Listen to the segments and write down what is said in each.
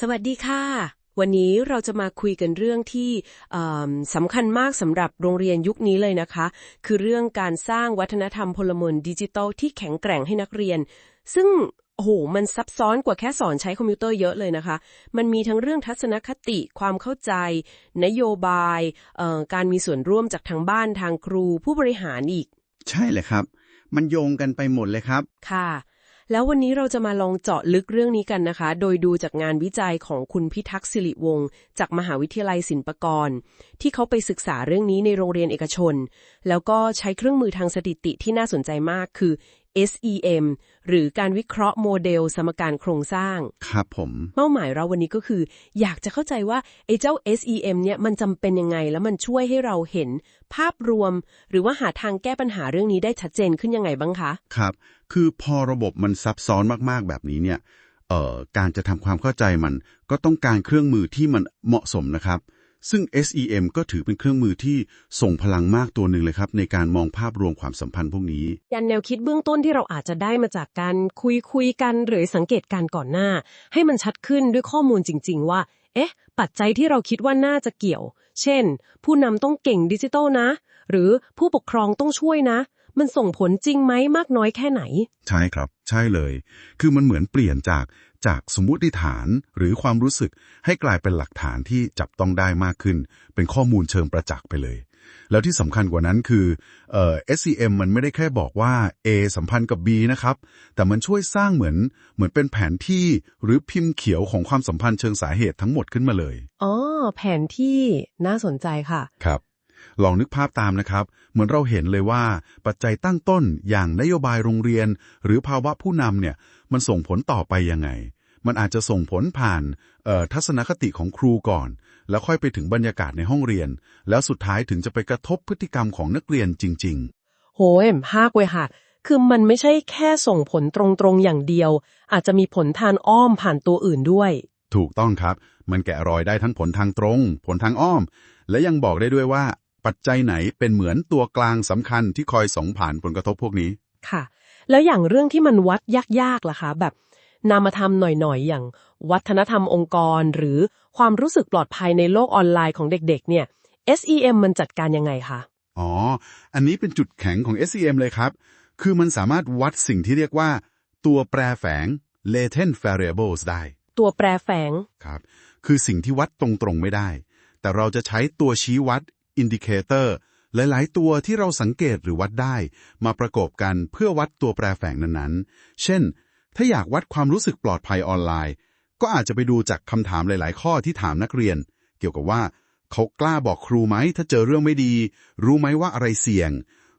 สวัสดีค่ะ วันนี้เราจะมาคุยกันเรื่องที่เอิ่มสำคัญมากสำหรับโรงเรียนยุคนี้เลยนะคะ คือเรื่องการสร้างวัฒนธรรมพลเมืองดิจิทัลที่แข็งแกร่งให้นักเรียน ซึ่งโอ้โหมันซับซ้อนกว่าแค่สอนใช้คอมพิวเตอร์เยอะเลยนะคะ มันมีทั้งเรื่องทัศนคติ ความเข้าใจ นโยบายเอ่อการมีส่วนร่วมจากทางบ้านทางครูผู้บริหารอีก ใช่เลยครับ มันโยงกันไปหมดเลยครับค่ะ แล้ววันนี้เราจะมาลองเจาะลึกเรื่องนี้กันนะคะ โดยดูจากงานวิจัยของคุณพิทักษ์สิริวงศ์จากมหาวิทยาลัยศิลปากร ที่เขาไปศึกษาเรื่องนี้ในโรงเรียนเอกชน แล้วก็ใช้เครื่องมือทางสถิติที่น่าสนใจมากคือ SEM หรือการวิเคราะห์โมเดลสมการโครงสร้าง ครับผม เป้าหมายเราวันนี้ก็คือ อยากจะเข้าใจว่าไอ้เจ้า SEM เนี่ยมันจำเป็นยังไง แล้วมันช่วยให้เราเห็นภาพรวม หรือว่าหาทางแก้ปัญหาเรื่องนี้ได้ชัดเจนขึ้นยังไงบ้างคะ ครับ คือพอระบบมันซับซ้อนมากๆแบบนี้เนี่ยเอ่อการจะทำความเข้าใจมันก็ต้องการเครื่องมือที่มันเหมาะสมนะครับ ซึ่ง SEM ก็ถือเป็นเครื่องมือที่ส่งพลังมากตัวหนึ่งเลยครับ ในการมองภาพรวมความสัมพันธ์พวกนี้ ยันแนวคิดเบื้องต้นที่เราอาจจะได้มาจากการคุยคุยกันหรือสังเกตการณ์ก่อนหน้า ให้มันชัดขึ้นด้วยข้อมูลจริง ๆ ว่า เอ๊ะ ปัจจัยที่เราคิดว่าน่าจะเกี่ยว เช่น ผู้นำต้องเก่งดิจิทัลนะ หรือผู้ปกครองต้องช่วยนะ มันส่งผลจริงไหมมากน้อยแค่ไหน ใช่ครับ ใช่เลย คือมันเหมือนเปลี่ยนจากจากสมมุติฐานหรือความรู้สึกให้กลายเป็นหลักฐานที่จับต้องได้มากขึ้น เป็นข้อมูลเชิงประจักษ์ไปเลย แล้วที่สำคัญกว่านั้นคือเอ่อ SCM มันไม่ได้แค่บอกว่า A สัมพันธ์กับ B นะครับ แต่มันช่วยสร้างเหมือนเหมือนเป็นแผนที่หรือพิมพ์เขียวของความสัมพันธ์เชิงสาเหตุทั้งหมดขึ้นมาเลยอ๋อแผนที่น่าสนใจค่ะ ครับ ลองนึกภาพตามนะครับ เหมือนเราเห็นเลยว่า ปัจจัยตั้งต้นอย่างนโยบายโรงเรียน หรือภาวะผู้นำเนี่ยมันส่งผลต่อไปยังไง มันอาจจะส่งผลผ่านเอ่อทัศนคติของครูก่อน แล้วค่อยไปถึงบรรยากาศในห้องเรียน แล้วสุดท้ายถึงจะไปกระทบพฤติกรรมของนักเรียนจริงโหยภาคเวยค่ะคือมันไม่ใช่แค่ส่งผลตรงๆอย่างเดียว อาจจะมีผลทางอ้อมผ่านตัวอื่นด้วยๆถูกต้องครับ มันแกะรอยได้ทั้งผลทางตรง ผลทางอ้อม และยังบอกได้ด้วยว่า ปัจจัยไหนเป็นเหมือนตัวกลางสำคัญที่คอยส่งผ่านผลกระทบพวกนี้ ค่ะ แล้วอย่างเรื่องที่มันวัดยากๆล่ะคะ แบบนามธรรมหน่อยๆ อย่างวัฒนธรรมองค์กร หรือความรู้สึกปลอดภัยในโลกออนไลน์ของเด็กๆ เนี่ย SEM มันจัดการยังไงคะ อ๋อ อันนี้เป็นจุดแข็งของ SCM เลยครับ คือมันสามารถวัดสิ่งที่เรียกว่า ตัวแปรแฝง latent variables ได้ ตัวแปรแฝง ครับ คือสิ่งที่วัดตรงๆ ไม่ได้ แต่เราจะใช้ตัวชี้วัด indicator หลายๆ ตัวที่เราสังเกตหรือวัดได้ มาประกอบกันเพื่อวัดตัวแปรแฝงนั้นๆ เช่น ถ้าอยากวัดความรู้สึกปลอดภัยออนไลน์ ก็อาจจะไปดูจากคำถามหลาย ๆ ข้อที่ถามนักเรียน เกี่ยวกับว่า เขากล้าบอกครูไหมถ้าเจอเรื่องไม่ดี รู้ไหมว่าอะไรเสี่ยง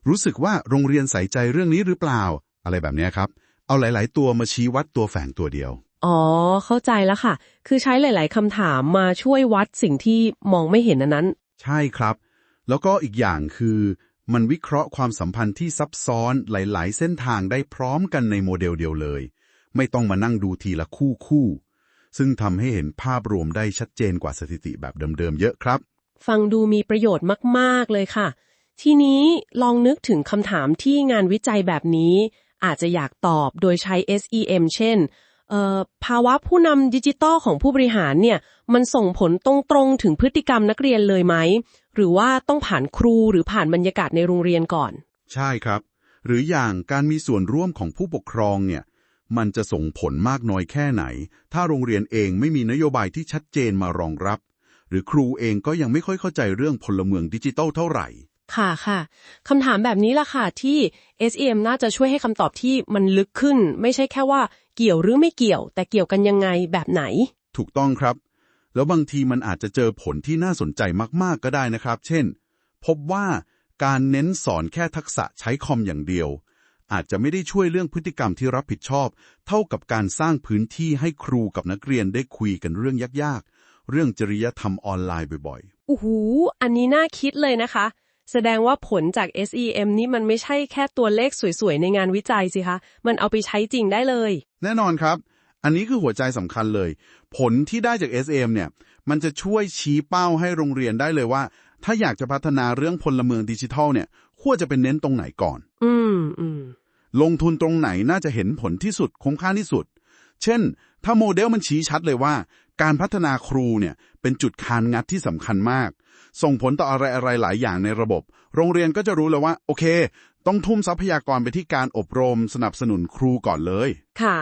รู้สึกว่าโรงเรียนใส่ใจเรื่องนี้หรือเปล่า อะไรแบบนี้ครับ เอาหลาย ๆ ตัวมาชี้วัดตัวแฝงตัวเดียวอ๋อ เข้าใจแล้วค่ะ คือใช้หลาย ๆคำถามมาช่วยวัดสิ่งที่มองไม่เห็นนั้น ใช่ครับ แล้วก็อีกอย่างคือมันวิเคราะห์ความสัมพันธ์ที่ซับซ้อนหลาย ๆ เส้นทางได้พร้อมกันในโมเดลเดียวเลย ไม่ต้องมานั่งดูทีละคู่คู่ซึ่งทำให้เห็นภาพรวมได้ชัดเจนกว่าสถิติแบบเดิม ๆ เยอะครับ ฟังดูมีประโยชน์มาก ๆ เลยค่ะ ทีนี้ลองนึกถึงคำถามที่งานวิจัยแบบนี้ อาจจะอยากตอบโดยใช้ SEM เช่น ภาวะผู้นำดิจิตอลของผู้บริหารเนี่ยมันส่งผลตรงๆถึงพฤติกรรมนักเรียนเลยไหม หรือว่าต้องผ่านครูหรือผ่านบรรยากาศในโรงเรียนก่อน ใช่ครับ หรืออย่างการมีส่วนร่วมของผู้ปกครองเนี่ยมันจะส่งผลมากน้อยแค่ไหน ถ้าโรงเรียนเองไม่มีนโยบายที่ชัดเจนมารองรับ หรือครูเองก็ยังไม่ค่อยเข้าใจเรื่องพลเมืองดิจิทัลเท่าไหร่ ค่ะค่ะคำถามแบบนี้ล่ะค่ะที่ SEM น่าจะช่วยให้คำตอบที่มันลึกขึ้น ไม่ใช่แค่ว่าเกี่ยวหรือไม่เกี่ยว แต่เกี่ยวกันยังไงแบบไหน ถูกต้องครับ แล้วบางทีมันอาจจะเจอผลที่น่าสนใจมากๆก็ได้นะครับ เช่น พบว่าการเน้นสอนแค่ทักษะใช้คอมอย่างเดียว อาจจะไม่ได้ช่วยเรื่องพฤติกรรมที่รับผิดชอบ เท่ากับการสร้างพื้นที่ให้ครูกับนักเรียนได้คุยกันเรื่องยากๆ เรื่องจริยธรรมออนไลน์บ่อยโอ้โหอันนี้น่าคิดเลยนะคะ แสดงว่าผลจาก SEM นี่มันไม่ใช่แค่ตัวเลขสวยๆ ในงานวิจัยสิคะ มันเอาไปใช้จริงได้เลยๆแน่นอนครับ อันนี้คือหัวใจสำคัญเลย ผลที่ได้จาก SM เนี่ย มันจะช่วยชี้เป้าให้โรงเรียนได้เลยว่า ถ้าอยากจะพัฒนาเรื่องพลเมืองดิจิทัลเนี่ย ควรจะเป็นเน้นตรงไหนก่อน อืมอืมลงทุนตรงไหนน่าจะเห็นผลที่สุดคุ้มค่าที่สุด เช่น ถ้าโมเดลมันชี้ชัดเลยว่า การพัฒนาครูเนี่ยเป็นจุดคานงัดที่สำคัญมาก ส่งผลต่ออะไรอะไรหลายอย่างในระบบ โรงเรียนก็จะรู้แล้วว่า โอเค ต้องทุ่มทรัพยากรไปที่การอบรมสนับสนุนครูก่อนเลย ค่ะ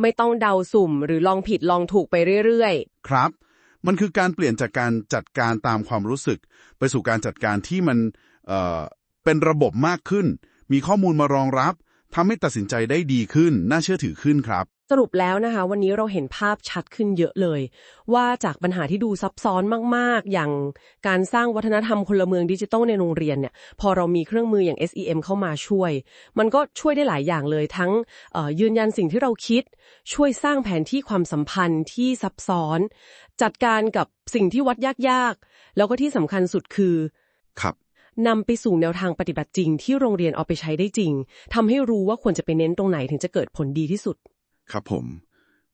ไม่ต้องเดาสุ่มหรือลองผิดลองถูกไปเรื่อยครับ มันคือการเปลี่ยนจากการจัดการตามความรู้สึก ไปสู่การจัดการที่มันเอ่อเป็นระบบมากขึ้น มีข้อมูลมารองรับทำให้ตัดสินใจได้ดีขึ้น น่าเชื่อถือขึ้นครับๆ สรุปแล้วนะคะ วันนี้เราเห็นภาพชัดขึ้นเยอะเลย ว่าจากปัญหาที่ดูซับซ้อนมาก ๆ อย่างการสร้างวัฒนธรรมพลเมืองดิจิทัลในโรงเรียนเนี่ยพอเรามีเครื่องมืออย่าง SEM เข้ามาช่วย มันก็ช่วยได้หลายอย่างเลย ทั้งเอ่อยืนยันสิ่งที่เราคิด ช่วยสร้างแผนที่ความสัมพันธ์ที่ซับซ้อน จัดการกับสิ่งที่วัดยาก ๆ แล้วก็ที่สำคัญสุดคือครับนำไปสู่แนวทางปฏิบัติจริงที่โรงเรียนเอาไปใช้ได้จริงทำให้รู้ว่าควรจะไปเน้นตรงไหนถึงจะเกิดผลดีที่สุด ครับผม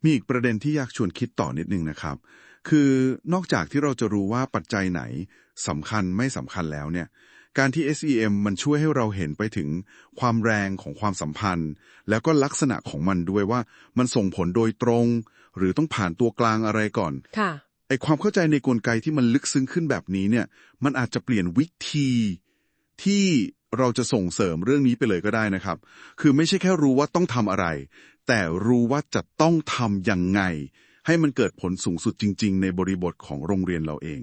มีอีกประเด็นที่อยากชวนคิดต่อนิดนึงนะครับ คือนอกจากที่เราจะรู้ว่าปัจจัยไหนสำคัญไม่สำคัญแล้วเนี่ย การที่ SEM มันช่วยให้เราเห็นไปถึงความแรงของความสัมพันธ์ แล้วก็ลักษณะของมันด้วยว่ามันส่งผลโดยตรง หรือต้องผ่านตัวกลางอะไรก่อนค่ะไอความเข้าใจในกลไกที่มันลึกซึ้งขึ้นแบบนี้เนี่ย มันอาจจะเปลี่ยนวิธีที่เราจะส่งเสริมเรื่องนี้ไปเลยก็ได้นะครับ คือไม่ใช่แค่รู้ว่าต้องทำอะไร แต่รู้ว่าจะต้องทำยังไง ให้มันเกิดผลสูงสุดจริง ๆ ในบริบทของโรงเรียนเราเอง